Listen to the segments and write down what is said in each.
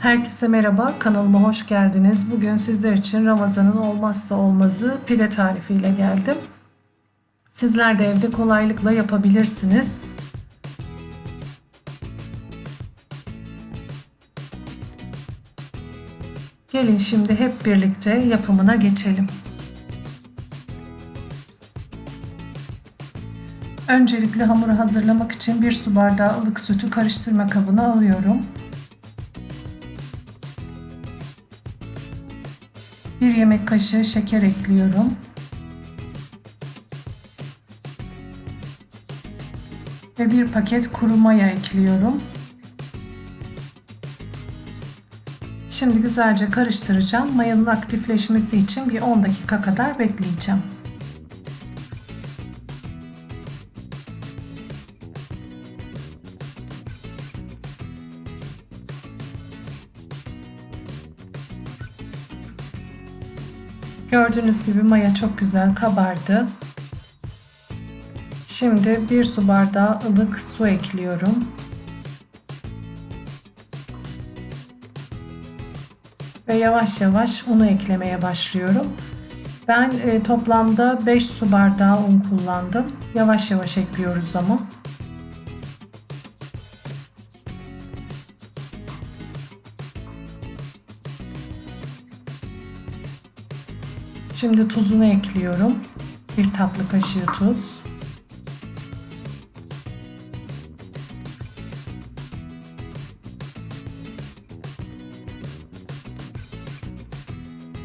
Herkese merhaba, kanalıma hoş geldiniz. Bugün sizler için Ramazan'ın olmazsa olmazı pide tarifiyle geldim. Sizler de evde kolaylıkla yapabilirsiniz. Gelin şimdi hep birlikte yapımına geçelim. Öncelikle hamuru hazırlamak için bir su bardağı ılık sütü karıştırma kabına alıyorum. Bir yemek kaşığı şeker ekliyorum. Ve bir paket kuru maya ekliyorum. Şimdi güzelce karıştıracağım. Mayanın aktifleşmesi için bir 10 dakika kadar bekleyeceğim. Gördüğünüz gibi maya çok güzel kabardı. Şimdi bir su bardağı ılık su ekliyorum. Ve yavaş yavaş unu eklemeye başlıyorum. Ben e, toplamda 5 su bardağı un kullandım. Yavaş yavaş ekliyoruz ama. Şimdi tuzunu ekliyorum. Bir tatlı kaşığı tuz.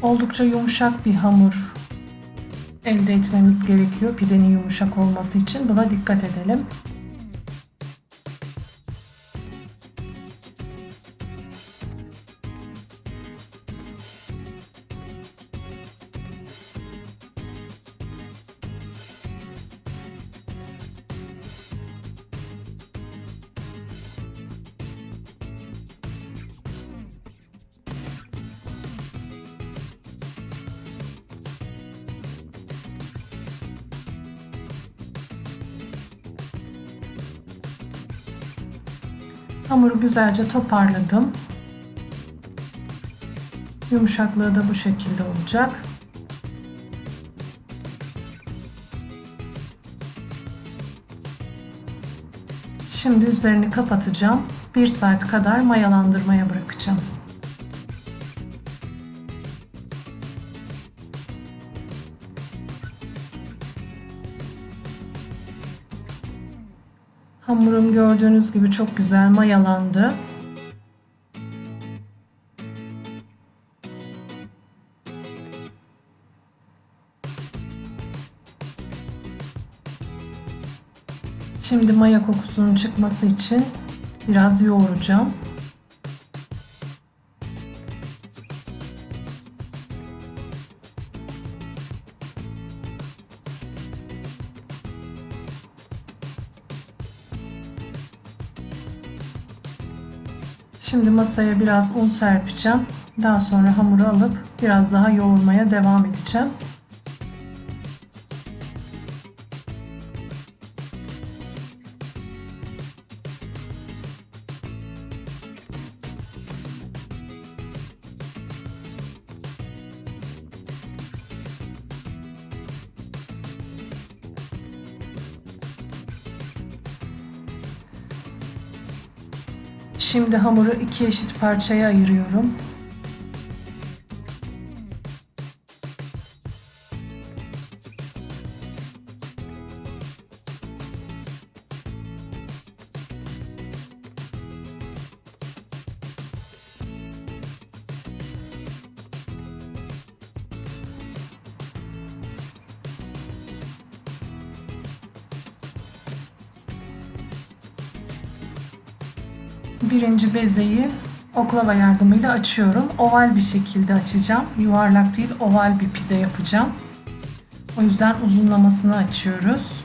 Oldukça yumuşak bir hamur elde etmemiz gerekiyor pidenin yumuşak olması için. Buna dikkat edelim. Hamuru güzelce toparladım. Yumuşaklığı da bu şekilde olacak. Şimdi üzerini kapatacağım. 1 saat kadar mayalandırmaya bırakacağım. Hamurum gördüğünüz gibi çok güzel mayalandı. Şimdi maya kokusunun çıkması için biraz yoğuracağım. Şimdi masaya biraz un serpeceğim. Daha sonra hamuru alıp biraz daha yoğurmaya devam edeceğim. Şimdi hamuru iki eşit parçaya ayırıyorum. Birinci bezeyi oklava yardımıyla açıyorum. Oval bir şekilde açacağım. Yuvarlak değil oval bir pide yapacağım. O yüzden uzunlamasını açıyoruz.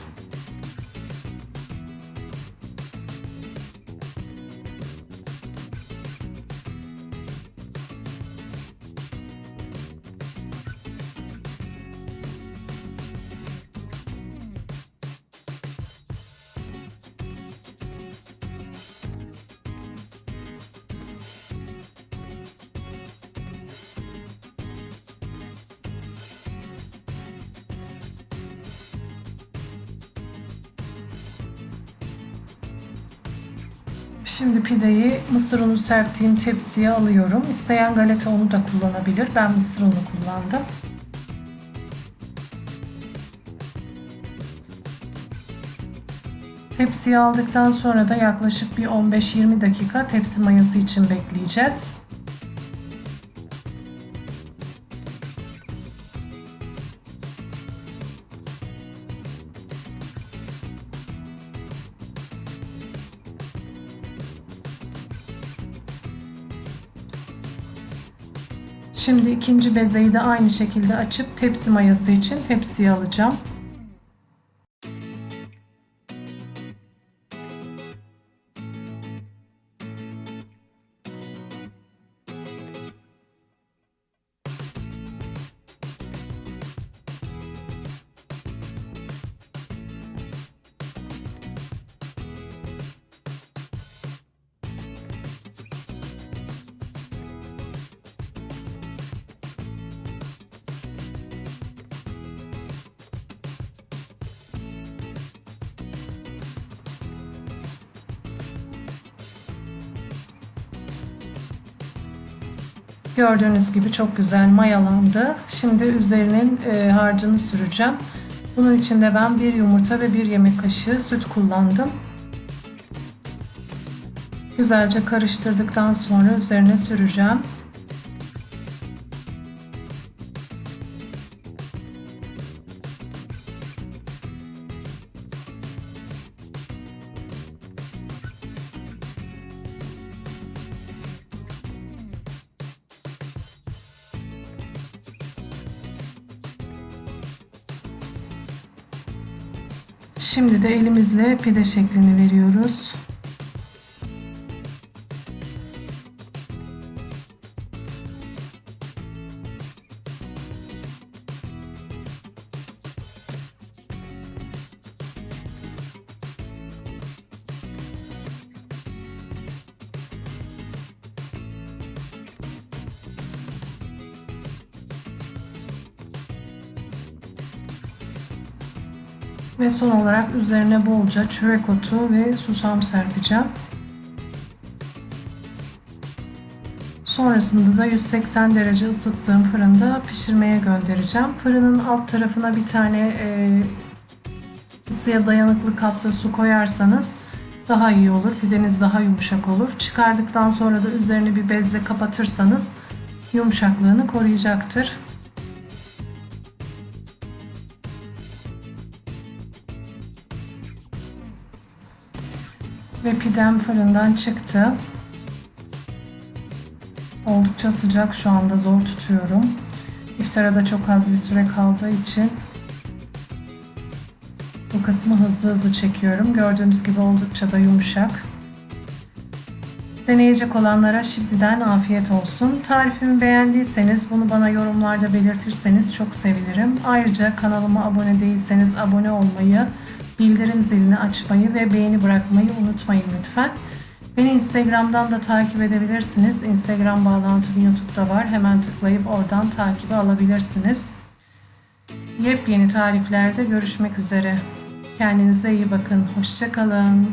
Şimdi pideyi mısır unu serptiğim tepsiye alıyorum. İsteyen galeta unu da kullanabilir. Ben mısır unu kullandım. Tepsiye aldıktan sonra da yaklaşık bir 15-20 dakika tepsi mayası için bekleyeceğiz. Şimdi ikinci bezeyi de aynı şekilde açıp tepsi mayası için tepsiye alacağım. Gördüğünüz gibi çok güzel mayalandı. Şimdi üzerinin e, harcını süreceğim. Bunun için de ben bir yumurta ve bir yemek kaşığı süt kullandım. Güzelce karıştırdıktan sonra üzerine süreceğim. Şimdi de elimizle pide şeklini veriyoruz. Ve son olarak üzerine bolca çörek otu ve susam serpeceğim. Sonrasında da 180 derece ısıttığım fırında pişirmeye göndereceğim. Fırının alt tarafına bir tane e, ısıya dayanıklı kapta su koyarsanız daha iyi olur. Pideniz daha yumuşak olur. Çıkardıktan sonra da üzerini bir bezle kapatırsanız yumuşaklığını koruyacaktır. Ve pidem fırından çıktı. Oldukça sıcak şu anda zor tutuyorum. İftara da çok az bir süre kaldığı için bu kısmı hızlı hızlı çekiyorum. Gördüğünüz gibi oldukça da yumuşak. Deneyecek olanlara şimdiden afiyet olsun. Tarifimi beğendiyseniz bunu bana yorumlarda belirtirseniz çok sevinirim. Ayrıca kanalıma abone değilseniz abone olmayı, bildirim zilini açmayı ve beğeni bırakmayı unutmayın lütfen. Beni Instagram'dan da takip edebilirsiniz. Instagram bağlantım YouTube'da var. Hemen tıklayıp oradan takibi alabilirsiniz. Yepyeni tariflerde görüşmek üzere. Kendinize iyi bakın. Hoşçakalın.